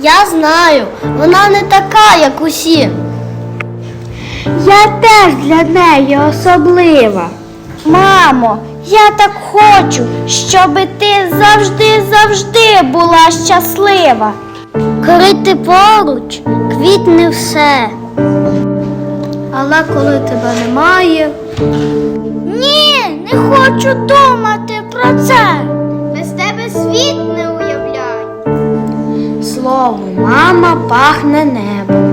Я знаю, вона не така, як усі. Я теж для неї особлива. Мамо, я так хочу, щоб ти завжди, завжди була щаслива. Коли ти поруч, квітне все. Але коли тебе немає, Ні, не хочу думати про це. Мама пахне небом.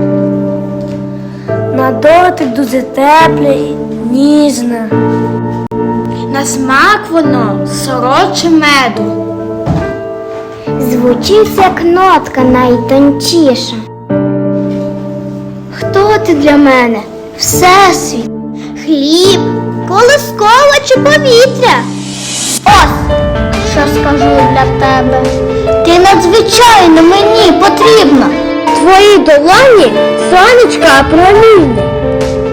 На дотик дуже тепле і ніжне. На смак воно солодше меду. Звучить як нотка найтончіша. Хто ти для мене? Всесвіт, хліб, колискова чи повітря? Ось, що скажу для тебе. Ти надзвичайно мені потрібна. Твої долоні сонечка проміння.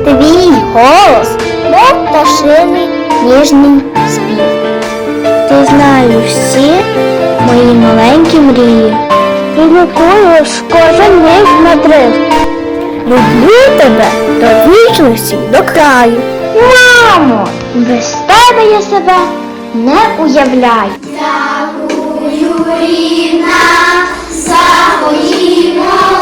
Твій голос, мов пташиний ніжний спів. Ти знаєш всі мої маленькі мрії. Ти лікуєш кожен мій надрив. Люблю тебе до вічності, до краю. Мамо, без тебе я себе не уявляю. рідна, Заходімо.